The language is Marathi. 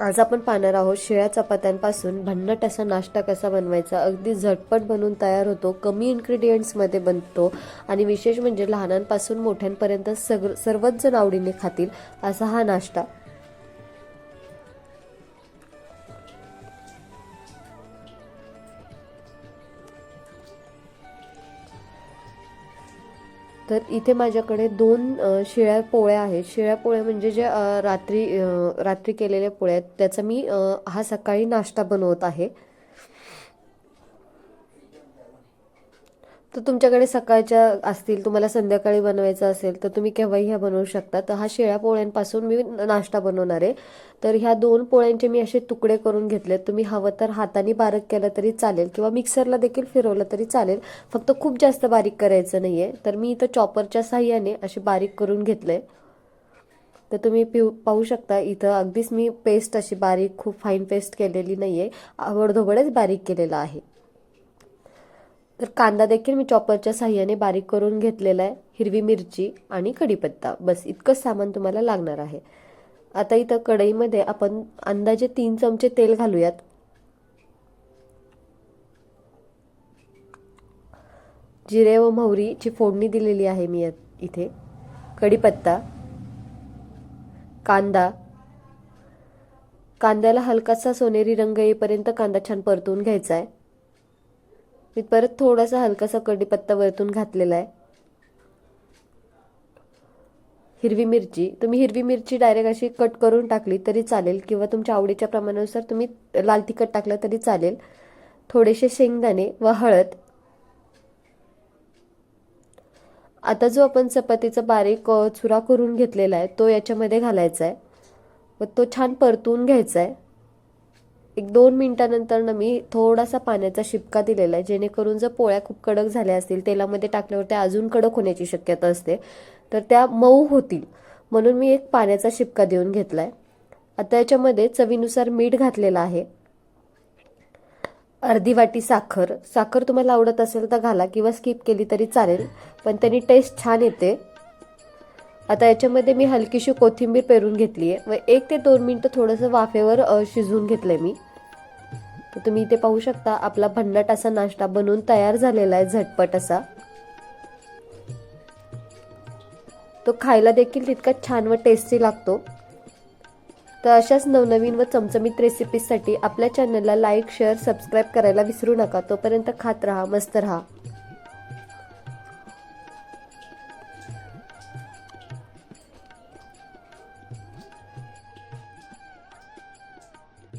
आज आपण पाहणार आहोत शिळ्या चपात्यांपासून भन्नट असा नाश्ता कसा बनवायचा? अगदी झटपट बनून तयार होतो कमी इन्ग्रेडियंट्समध्ये बनतो आणि विशेष म्हणजे लहानांपासून मोठ्यांपर्यंत सग सर्वच जण आवडीने खातील असा हा नाश्ता. तर इथे माझ्याकडे दोन शिळ्या पोळ्या आहेत. शिळ्या पोळ्या म्हणजे जे रात्री रात्री केलेल्या पोळ्या आहेत. त्याचा मी हा सकाळी नाश्ता बनवत आहे. तर तुमच्याकडे सकाळच्या असतील तुम्हाला संध्याकाळी बनवायचं असेल तर तुम्ही केव्हाही ह्या बनवू शकता. तर हा शिळ्या पोळ्यांपासून मी नाश्ता बनवणार आहे. तर ह्या दोन पोळ्यांचे मी असे तुकडे करून घेतले तुम्ही हवं तर हाताने बारीक केलं तरी चालेल किंवा मिक्सरला देखील फिरवलं तरी चालेल. फक्त खूप जास्त बारीक करायचं नाही आहे तर मी इथं चॉपरच्या साह्याने असे बारीक करून घेतले तर तुम्ही पिऊ पाहू शकता इथं अगदीच मी पेस्ट अशी बारीक खूप फाईन पेस्ट केलेली नाही आहे आवडधोबडच बारीक केलेला आहे. तर कांदा देखील मी चॉपरच्या साह्याने बारीक करून घेतलेला आहे. हिरवी मिरची आणि कढीपत्ता. बस इतकंच सामान तुम्हाला लागणार आहे. आता इथं कढईमध्ये आपण अंदाजे तीन चमचे तेल घालूयात. जिरे व मोहरीची फोडणी दिलेली आहे मी इथे. कढीपत्ता. कांदा. कांद्याला हलकासा सोनेरी रंग येईपर्यंत कांदा छान परतून घ्यायचा आहे. मी परत थोडासा हलकासा कढीपत्ता वरतून घातलेला आहे. हिरवी मिरची. तुम्ही हिरवी मिरची डायरेक्ट अशी कट करून टाकली तरी चालेल किंवा तुमच्या आवडीच्या प्रमाणानुसार तुम्ही लाल तिखट टाकलं तरी चालेल. थोडेसे शेंगदाणे व हळद. आता जो आपण चपातीचा बारीक चुरा करून घेतलेला आहे तो याच्यामध्ये घालायचा आहे. व तो छान परतून घ्यायचा आहे. एक दोन मिनिटानंतर ना मी थोडासा पाण्याचा शिपका दिलेला आहे. जेणेकरून जर पोळ्या खूप कडक झाल्या असतील तेलामध्ये टाकल्यावर त्या अजून कडक होण्याची शक्यता असते तर त्या मऊ होतील. म्हणून मी एक पाण्याचा शिपका देऊन घेतला आहे आता याच्यामध्ये चवीनुसार मीठ घातलेलं आहे. अर्धी वाटी साखर. साखर तुम्हाला आवडत असेल तर घाला किंवा स्किप केली तरी चालेल पण त्यांनी टेस्ट छान येते. आता याच्यामध्ये मी हलकीशी कोथिंबीर पेरून घेतली आहे व एक ते दोन मिनटं थोडंसं वाफेवर शिजवून घेतलं आहे मी. तर तुम्ही इथे पाहू शकता आपला भन्नाट असा नाश्ता बनवून तयार झालेला आहे झटपट असा. तो खायला देखील तितकाच छान व टेस्टी लागतो. तर अशाच नवनवीन व चमचमीत रेसिपीजसाठी आपल्या चॅनलला लाईक शेअर सबस्क्राईब करायला विसरू नका. तोपर्यंत खात राहा मस्त राहा.